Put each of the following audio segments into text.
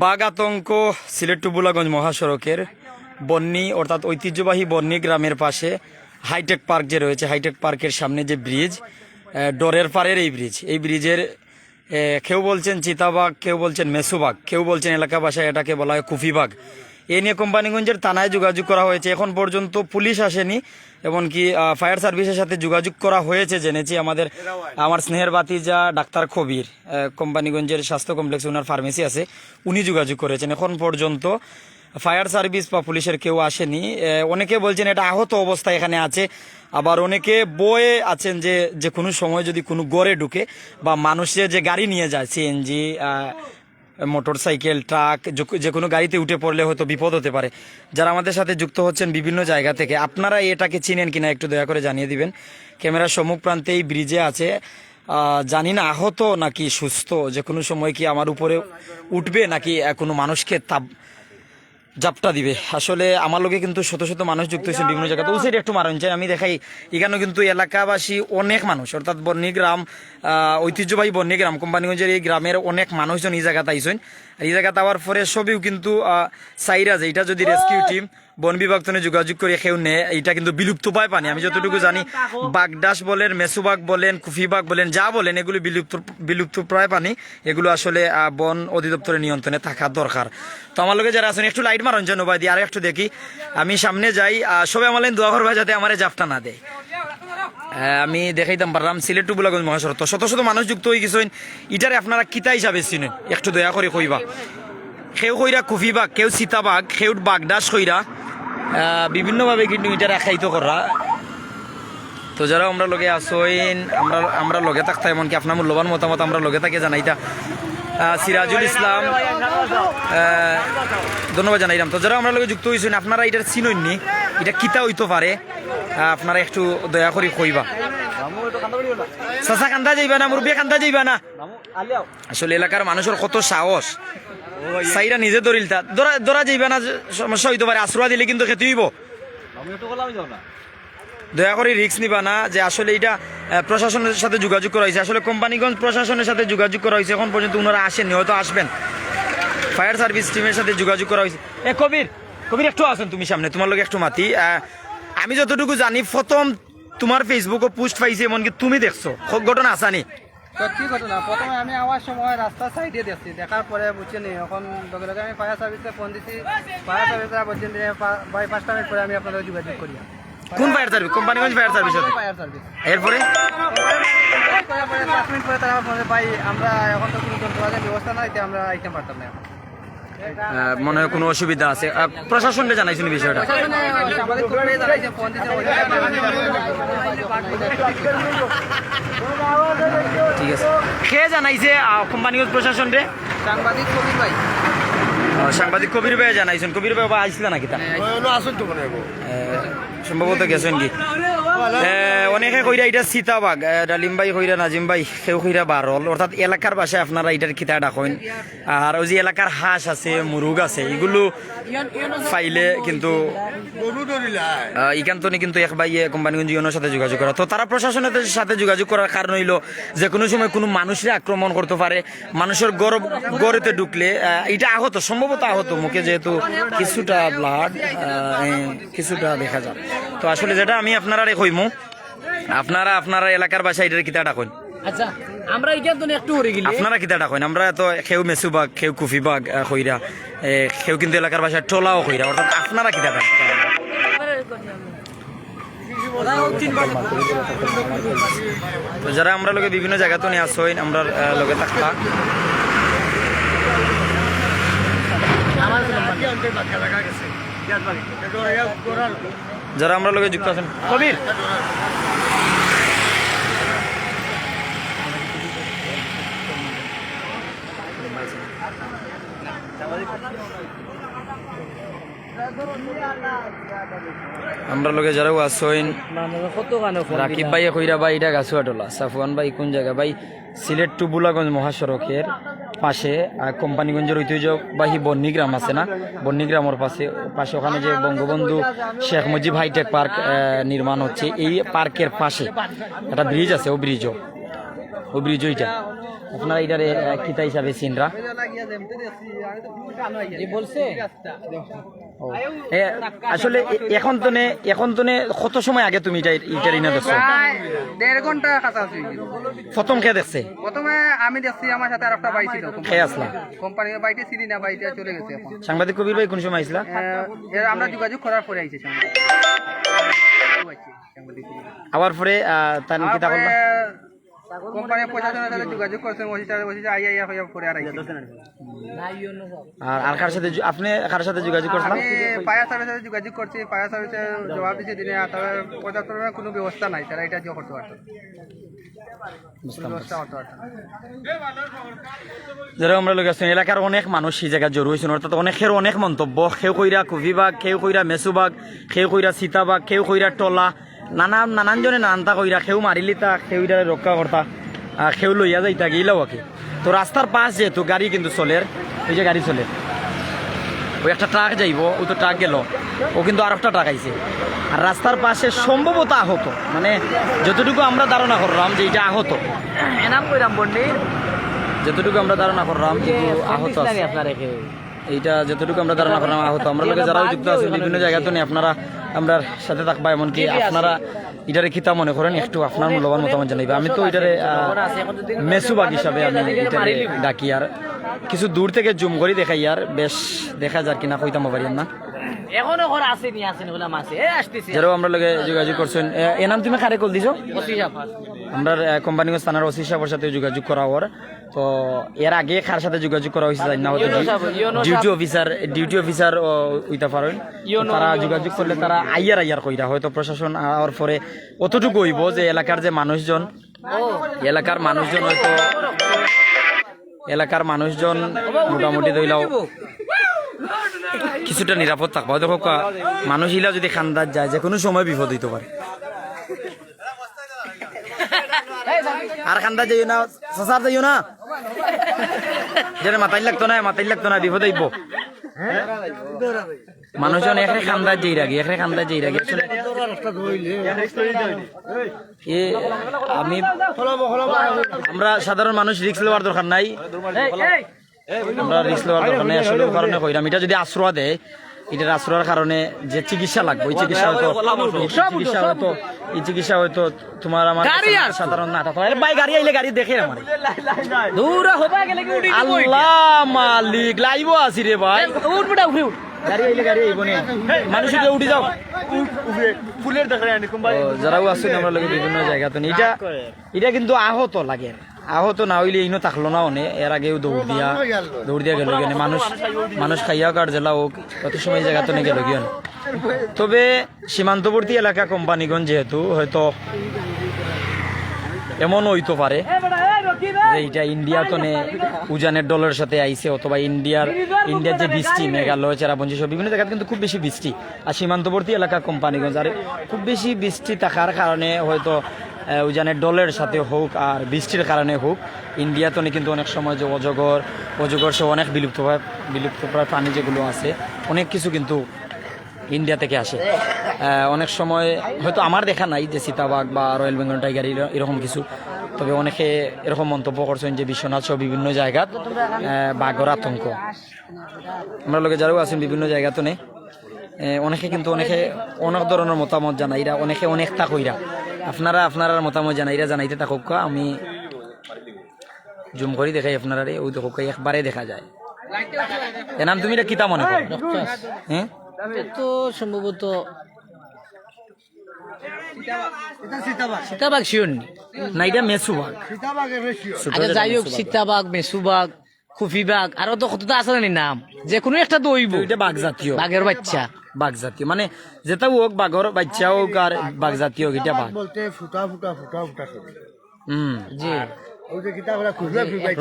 বাঘ আতঙ্ক সিলেট টু মহাসড়কের বন্নি অর্থাৎ ঐতিহ্যবাহী বন্নি গ্রামের পাশে হাইটেক পার্ক যে রয়েছে, হাইটেক পার্কের সামনে যে ব্রিজ ডরের পাড়ের এই ব্রিজ। এই ব্রিজের কেউ বলছেন চিতাবাঘ, কেউ বলছেন মেসুবাগ কেউ বলছেন এলাকা ভাষায় এটাকে বলা হয় কুফিবাগ এ নিয়ে কোম্পানিগঞ্জের থানায় যোগাযোগ করা হয়েছে। এখন পর্যন্ত পুলিশ আসেনি, এমনকি ফায়ার সার্ভিসের সাথে যোগাযোগ করা হয়েছে, জেনেছি আমাদের, আমার স্নেহের বাতিজা ডাক্তার কবির কোম্পানিগঞ্জের স্বাস্থ্য কমপ্লেক্সে ওনার ফার্মেসি আছে, উনি যোগাযোগ করেছেন। এখন পর্যন্ত ফায়ার সার্ভিস বা পুলিশের কেউ আসেনি। অনেকে বলছেন এটা আহত অবস্থা এখানে আছে, আবার অনেকে বয়ে আছেন যে যে কোনো সময় যদি কোনো গড়ে ঢুকে বা মানুষের যে গাড়ি নিয়ে যায়, সিএনজি মোটর সাইকেল ট্রাক যে- কোনো গাড়িতে উঠে পড়লে হয়তো বিপদ হতে পারে। যারা আমাদের সাথে যুক্ত হচ্ছেন বিভিন্ন জায়গা থেকে, আপনারা এটাকে চিনেন কিনা একটু দয়া করে জানিয়ে দিবেন। ক্যামেরার সম্মুখ প্রান্তে এই ব্রিজে আছে জানি না আহত নাকি সুস্থ যে কোনো সময় কি আমার উপরে উঠবে নাকি কোনো মানুষকে তাপ জাপটা দিবে। আসলে আমার লোকে কিন্তু শত শত মানুষ যুক্ত হয়েছে বিভিন্ন জায়গাতে ওই একটু মারণ চাই আমি দেখাই। এখানেও কিন্তু এলাকাবাসী অনেক মানুষ অর্থাৎ বর্ণিগ্রাম আহ, ঐতিহ্যবাহী বর্ণিগ্রাম কোম্পানিগঞ্জের এই গ্রামের অনেক মানুষজন এই জায়গাতে আইসেন। এই জায়গাতে আবার পরে সবই কিন্তু আহ, সাইরা যে এটা যদি রেস্কিউ টিম বন বিভাগ তনে যোগাযোগ করে কেউ নেয় এটা কিন্তু বিলুপ্ত পায় পানি। আমি যতটুকু জানি বাগদাস বলেন মেসুবাগ বলেন কুফিবাগ বলেন যা বলেন এগুলো বিলুপ্ত বিলুপ্ত প্রায় পানি। এগুলো আসলে বন অধিদপ্তরের নিয়ন্ত্রণে থাকা দরকার। তো আমার লোকে যারা আছেন একটু লাইট মারণ যেন ভাই দিয়ে আর একটু দেখি। আমি সামনে যাই সবাই আমার দোয়া করবা যাতে আমার জাপটা না দেয়। আমি দেখাইতাম পারলাম সিলেট টু বুলাগঞ্জ মহাসড়ক। তো শত শত মানুষ যুক্ত হয়ে গেছেন ইটারে আপনারা কিতা হিসাবে চিনেন? একটু দয়া করে কইবা। কেউ কইরা কুফিবাগ কেউ সীতাবাগ কেউ বাগদাস কইরা বিভিন্নভাবে কিন্তু এটা রাখাইতো করা। তো যারা আমরা লগে আসইন আমরা আমরা লগে থাকতাম, এমনকি আপনার মূল্যবান মতামত আমরা লগে থাকে জানাইতা। সিরাজুল ইসলাম ধন্যবাদ জানাইলাম। তো যারা আমরা লগে যুক্ত হয়েছেন আপনারা এটার চিনইননি এটা কিতা হইতে পারে? আপনারা একটু দয়া করে কইবা। চাচা কান্দা যাইবা না, মুরব্বী কান্দা যাইবা না? আসলে এলাকার মানুষের কত সাহস। সাইরা নিজে ধরিল তা ধরা ধরা যাইবা না সমস্যা হইতে পারে আশ্রয় দিলে কিন্তু খেতে হইব। দয়া করে রিস্ক নিবা না যে আসলে এটা প্রশাসনের সাথে যোগাযোগ করা হয়েছে। আসলে কোম্পানিগঞ্জ প্রশাসনের সাথে যোগাযোগ করা হয়েছে এখন পর্যন্ত ওনারা আসেননি হয়তো আসবেন। ফায়ার সার্ভিস টিমের সাথে যোগাযোগ করা হয়েছে। এ কবির কবির একটু আসেন তুমি সামনে তোমার লোক একটু মাতি। আমি যতটুকু জানি প্রথম তোমার ফেসবুকে পোস্ট পাইছে এমনকি তুমি দেখছ। ঘটনা আসানি সত্যি ঘটনা? প্রথমে আমি আমার সময় রাস্তা সাইডে দেখছি। দেখার পরে বুঝছি নি এখন লগে লগে আমি ফায়ার সার্ভিসে ফোন দিছি। ফায়ার সার্ভিসরা বলছেন যে বাই পাঁচটা মিনিট পরে আমি আপনাদের যোগাযোগ করি। কোন fire service Companiganj fire service fire service এরপরে? পরে পরে পাঁচ মিনিট পরে তারা ফোন ভাই আমরা এখন তো কোনো যন্ত্রপাতির ব্যবস্থা নাই আমরা আইটেম পারতাম না মনে হয় কোনো অসুবিধা আছে? প্রশাসনকে জানাইছেন বিষয়টা। ঠিক আছে। কে জানাইছে কোম্পানিগঞ্জ প্রশাসন রে? সাংবাদিক কবি ভাই সাংবাদিক কবির ভাই জানাইছেন। কবির ভাই বা নাকি তা? সম্ভবত গেছেন কি? অনেকে কইরা এটা সীতাবাগ ডালিম ভাই কইরা নাজিম ভাই সেও কইরা বারল অর্থাৎ এলাকার ভাষায় আপনারা এটার কিতা ডাকেন আর ওই যে এলাকার হাঁস আছে মুরুগ আছে এগুলো পাইলে কিন্তু আহ, ইকান্তনি কিন্তু এক ভাই কোম্পানিগঞ্জ ইউনোর সাথে যোগাযোগ করা। তো তারা প্রশাসনের সাথে যোগাযোগ করার কারণ হইল যে কোনো সময় কোনো মানুষের আক্রমণ করতে পারে মানুষের গরব গড়েতে ঢুকলে এটা আহত সম্ভবত আহত মুখে যেহেতু কিছুটা ব্লাড কিছুটা দেখা যায়। তো আসলে যেটা আমি আপনারা কইমু। আপনারা আপনারা এলাকার বাসায় এটার কিতা ডাকেন? আচ্ছা আমরা এটা তো একটু হরে গেলি। আপনারা কিতা ডাকেন? আমরা তো কেউ মেসু বাগ কেউ কুফি বাগ কইরা এ, কেউ কিন্তু এলাকার বাসায় টোলাও কইরা। অর্থাৎ আপনারা কিতা ডাকেন? তো যারা আমরা লোকে বিভিন্ন জায়গা তো নিয়ে আসই আমরা লোকে থাকতা যারা আমরা লোকে যুক্ত আছেন। কবির। আমরা লোকে যারাও আসইন রাকিব ভাই কইরা ভাই এটা গাছুয়াটোলা সাফওয়ান ভাই কোন জায়গা? ভাই সিলেট টু বুলাগঞ্জ মহাসড়কের পাশে আহ, কোম্পানিগঞ্জের ঐতিহ্যবাহী বন্নিগ্রাম আছে না? বন্নিগ্রামের পাশে পাশে ওখানে যে Bangabandhu Sheikh Mujib high tech park নির্মাণ হচ্ছে। এই পার্কের পাশে একটা ব্রিজ আছে ও ব্রিজও। ও ব্রিজ ওইটা আপনারা এটারে কিতা হিসাবে চিনরা? বলছে? আসলে এখন তো নে এখন তো নে কত সময় আগে তুমি এটা এটা রিনা দেখছ দেড় ঘণ্টা কাছাকাছি। প্রথম খেয়ে দেখছে? প্রথমে আমি দেখছি আমার সাথে আর একটা বাই ছিল খেয়ে আসলাম কোম্পানির বাইতে ছিলি না বাইতে চলে গেছে এখন। সাংবাদিক কবির ভাই কোন সময় আইসলা এর আমরা যোগাযোগ করার পরে আইছে আবার পরে আহ, তার কিতা করলা? কোম্পানির প্রশাসনের সাথে যোগাযোগ করছেন ওসি সাহেব ওসি আই আই হয়ে পরে আর আর আর কার সাথে যো- আপনি কার সাথে যোগাযোগ আমি ফায়ার সার্ভিসের সাথে যোগাযোগ করছি ফায়ার সার্ভিসে জবাব দিচ্ছে দিনে তবে পর্যাপ্ত কোনো ব্যবস্থা নাই তারা এটা করতে পারতো আমরা লোক আছেন এলাকার অনেক মানুষ সেই জায়গায় জড়ো হয়েছেন অর্থাৎ অনেকের অনেক মন্তব্য কেউ কইরা কবিবাগ কেউ কইরা মেসুবাগ কেউ কইরা সীতাবাগ কেউ কইরা টলা নানান নানান জনে নানানটা কইরা কেউ মারিলিতা কেউ ইটারে রক্ষা করতা আর কেউ লইয়া যাইতা গিলাও আকে। তো রাস্তার পাশ যেহেতু গাড়ি কিন্তু চলে ওই যে গাড়ি চলে। ওই একটা ট্রাক যাইব ও তো ট্রাক গেল। ও কিন্তু আর একটা ট্রাক আইছে। আর রাস্তার পাশে সম্ভবত আহত। মানে যতটুকু আমরা ধারণা করলাম যে এটা আহত। এনাম কইরাম বন্ডি। যতটুকু আমরা ধারণা করলাম আহত আছে। এইটা যতটুকু আমরা ধারণা করলাম আহত। আমরা লোকে যারা যুক্ত আছেন বিভিন্ন জায়গাতে নিয়ে আপনারা আমরা সাথে থাকবা এমনকি আপনারা এটারে কিতা মনে করেন একটু আপনার মূল্যবান মতামত জানাইবে। আমি তো এটারে মেসুবাগ হিসাবে আমি এটারে ডাকি। আর কিছু দূর থেকে জুম করি দেখাই আর বেশ দেখা যার কিনা কইতাম পারি না। এখনও ঘর আছে নি আছে বলে মাসে এ আসতেছে। যারাও আমরা লগে যোগাযোগ করছেন। এ- নাম তুমি কারে কল দিছো? আমরা কোম্পানিগঞ্জ থানার ওসি সাহেবের সাথে যোগাযোগ করা ওর তো এর আগে কার সাথে যোগাযোগ করা হয়েছে জানি না ডিউটি অফিসার ডিউটি অফিসার উইতা পারেন। তারা যোগাযোগ করলে তারা আইয়ার আইয়ার কইরা হয়তো প্রশাসন আওয়ার পরে অতটুকু হইব যে এলাকার যে মানুষজন এলাকার মানুষজন হয়তো এলাকার মানুষজন মোটামুটি ধইলাও কিছুটা নিরাপদ থাকব। দেখো মানুষ ইলা যদি খান্দার যায় যে কোনো সময় বিপদ হইতে পারে। আর খান্দা যাইও না, সসার যাইও না। যেটা মাথায় লাগতো না মাথায় লাগতো না, বিপদ হইব। মানুষজন এখানে খান্দার যেই রাগে, এখানে খান্দার যেই এ, আমি আমরা সাধারণ মানুষ রিক্স নেওয়ার দরকার নাই। আমরা রিক্স নেওয়ার দরকার নাই, আসলে কারণে কইরাম এটা যদি আশ্রয় দেয় এটার আশ্রয়ের কারণে যে চিকিৎসা লাগবে ওই চিকিৎসা হয়তো চিকিৎসা হয়তো এই চিকিৎসা হয়তো তোমার আমার সাধারণ না ভাই গাড়ি আইলে গাড়ি দেখে আমার দূর হবা গেলে আল্লাহ মালিক লাইব আছি রে ভাই উঠ বেটা উঠি উঠ গাড়ি আইলে গাড়ি আইব নে মানুষ উঠে উঠে যাও ফুলের দেখা যায় কোম্পানি ও, যারাও আছেন আমরা বিভিন্ন জায়গাতে এটা এটা কিন্তু আহত লাগে আহত না হইলে ইনো থাকল না অনে। এর আগেও দৌড় দিয়া দৌড় দিয়া গেল গেলে মানুষ মানুষ খাইয়া কার জেলা হোক কত সময় এই জায়গাতে গেল গিয়ে তবে সীমান্তবর্তী এলাকা কোম্পানিগঞ্জ যেহেতু হয়তো এমন হইতে পারে যে এটা ইন্ডিয়া তো নে উজানের ডলের সাথে আইছে অথবা ইন্ডিয়ার ইন্ডিয়ার যে বৃষ্টি মেঘালয় চেরাপঞ্জি সব বিভিন্ন জায়গায় কিন্তু খুব বেশি বৃষ্টি। আর সীমান্তবর্তী এলাকা কোম্পানিগঞ্জ আর খুব বেশি বৃষ্টি থাকার কারণে হয়তো উজানের ডলের সাথে হোক আর বৃষ্টির কারণে হোক ইন্ডিয়া তো নে কিন্তু অনেক সময় যে অজগর অজগর সহ অনেক বিলুপ্ত বিলুপ্ত প্রায় প্রাণী যেগুলো আছে অনেক কিছু কিন্তু ইন্ডিয়া থেকে আসে। অনেক সময় হয়তো আমার দেখা নাই যে সীতাবাগ বা রয়্যাল বেঙ্গল টাইগার এরকম কিছু তবে অনেকে এরকম মন্তব্য করছেন যে বিশ্বনাথ সহ বিভিন্ন জায়গাত আহ, বাঘর আতঙ্ক। আমরা লোকে যারাও আছেন বিভিন্ন জায়গাতে নেই অনেকে কিন্তু অনেকে অনেক ধরনের মতামত জানাই এরা অনেকে অনেক তা কইরা আপনারা আপনারা মতামত জানাই এরা জানাইতে থাকুক আমি জুম করি দেখাই আপনারা ওই দেখুক একবারে দেখা যায়। এনাম তুমি এটা কিতা মনে করো? হ্যাঁ? তো সম্ভবত সীতাবাগ শিওর নি? এটা আচ্ছা যাই হোক সীতাবাগ মেসুবাগ খুফিবাগ আরও তো কতটা আছে নাম। যে কোনো একটা দইব এটা বাঘ জাতীয় বাঘের বাচ্চা। বাঘ জাতীয় মানে যেটা হোক বাঘর বাচ্চা হোক আর বাঘ জাতীয় এটা বাঘ। বলতে ফুটা ফুটা ফুটা ফুটা হুম জি।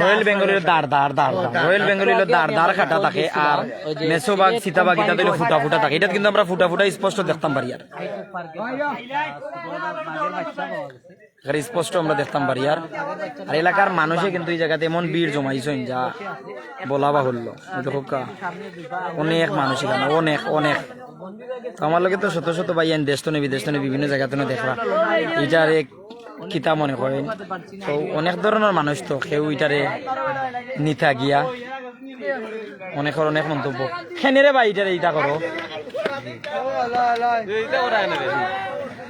রয়্যাল বেঙ্গলের দাঁড় দাঁড় দাঁড় রয়্যাল বেঙ্গলের দাঁড় দাঁড় কাটা থাকে আর মেসো বাঘ সীতাবাগ এটা দিলে ফুটা ফুটা থাকে। এটা কিন্তু আমরা ফুটা ফুটা স্পষ্ট দেখতাম পারি আর এখানে স্পষ্ট আমরা দেখতাম পারি আর আর এলাকার মানুষে কিন্তু এই জায়গাতে এমন ভিড় জমাইছেন যা বলা বাহুল্য। দেখো অনেক মানুষ এখানে, অনেক অনেক। আমার লগে তো শত শত ভাই দেশ তো বিদেশ তো বিভিন্ন জায়গাতে দেখবা এটার এক কিতা মনে করেন? তো অনেক ধরনের মানুষ তো কেউ ইটারে নিতা গিয়া অনেকের অনেক মন্তব্য। খেনেরে বা ইটারে ইটা করো।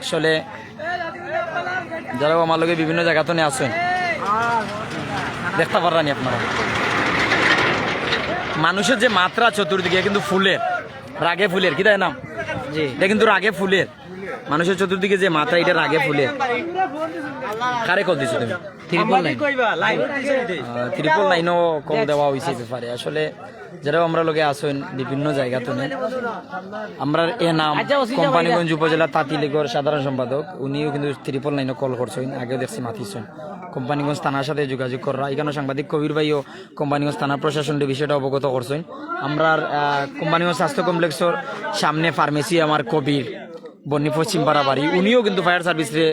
আসলে যারা আমার লগে বিভিন্ন জায়গা তো আসেন দেখতে পারানি আপনারা। মানুষের যে মাত্রা চতুর্দিকে কিন্তু ফুলের রাগে ফুলের কি তাই নাম? জি। এটা কিন্তু রাগে ফুলের। মানুষের চতুর্দিকে যে মাত্রা এটা রাগে ফুলের কারে কল দিছো তুমি? ত্রিপল লাইনও কম দেওয়া হয়েছে ব্যাপারে। আসলে যারাও আমরা লোকে আসেন বিভিন্ন জায়গা তো আমরা এ নাম কোম্পানিগঞ্জ উপজেলা তাঁতি লীগের সাধারণ সম্পাদক। উনিও কিন্তু ত্রিপল লাইনও কল করছেন। আগেও দেখছি মাতিছেন। কোম্পানিগঞ্জ থানার সাথে যোগাযোগ করা। এখানে সাংবাদিক কবির ভাইও কোম্পানিগঞ্জ থানা প্রশাসনের বিষয়টা অবগত করছেন। আমরা কোম্পানিগঞ্জ স্বাস্থ্য কমপ্লেক্সের সামনে ফার্মেসি আমার কবির। বন্নি পশ্চিম পাড়া বাড়ি উনিও কিন্তু ফায়ার সার্ভিসে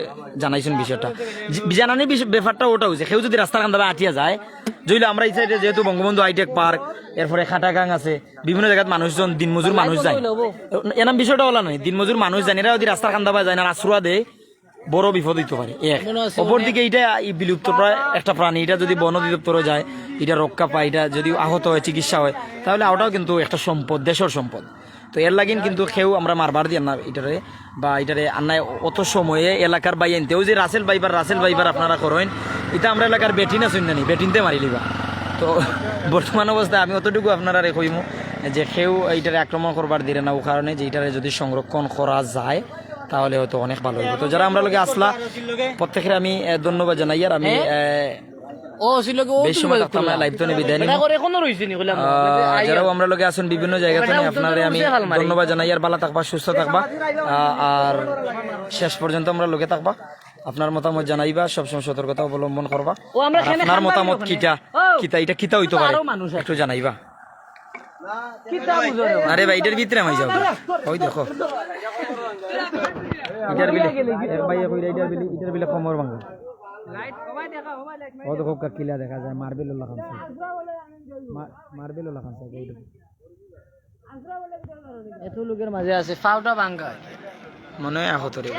জানাইছেন বিষয়টা। জানানি ব্যাপারটা ওটা হয়েছে কেউ যদি রাস্তার কান্দাবে আটিয়া যায় জইলে আমরা এই সাইডে যেহেতু বঙ্গবন্ধু হাইটেক পার্ক এরপরে খাটাগাং আছে বিভিন্ন জায়গাত মানুষজন দিনমজুর মানুষ যায়। এনাম বিষয়টা হলো নয় দিনমজুর মানুষ যায় এরা যদি রাস্তার কান্দাবা যায় না আশ্রয়া দেয় বড় বিপদ হইতে পারে এক। অপরদিকে এটা বিলুপ্ত প্রায় একটা প্রাণী এটা যদি বন অধিদপ্তরে যায় এটা রক্ষা পায় এটা যদি আহত হয় চিকিৎসা হয় তাহলে ওটাও কিন্তু একটা সম্পদ দেশের সম্পদ। তো এর লাগিন কিন্তু কেউ আমরা মারবার দিই না এটারে বা এটারে আন্নায় অত সময়ে এলাকার বাই আনতেও যে রাসেল বাইবার রাসেল বাইবার আপনারা করেন এটা আমরা এলাকার বেটিন আছেন না নি বেটিনতে মারি লিবা। তো বর্তমান অবস্থায় আমি অতটুকু আপনারা রেখইমু যে কেউ এইটারে আক্রমণ করবার দিলে না ও কারণে যে এটারে যদি সংরক্ষণ করা যায় তাহলে হয়তো অনেক ভালো হইব। তো যারা আমরা লোকে আসলা প্রত্যেকের আমি ধন্যবাদ জানাই আর আমি আহ, ও ছিল কি ও বেশ সময় থাকতাম না লাইভ তো নিয়ে বিদায় নিব এটা করে এখনও রইছে নি কইলাম। যারাও আমরা লোকে আছেন বিভিন্ন জায়গাতে আপনারে আমি ধন্যবাদ জানাই। আর ভালো থাকবা সুস্থ থাকবা। আর শেষ পর্যন্ত আমরা থাকবা। আপনার মতামত জানাইবা সবসময় সতর্কতা অবলম্বন করবা। আপনার মতামত কিটা? কিতা এটা কিতা হইতে পারে। একটু জানাইবা। আরে ভাই এটার ভিতরে আমি যাব। ওই দেখো। এটার বিলে এক ভাই কইরা এটার বিলে এটার বিলে কমর ভাঙা। ও দেখো কা কিলা দেখা যায়? মার্বেল ওলা খানছে মার্বেল খানছে এইটা। এত লোকের মাঝে আছে ফাউটা ভাঙ্গা মনে হয় আহত রে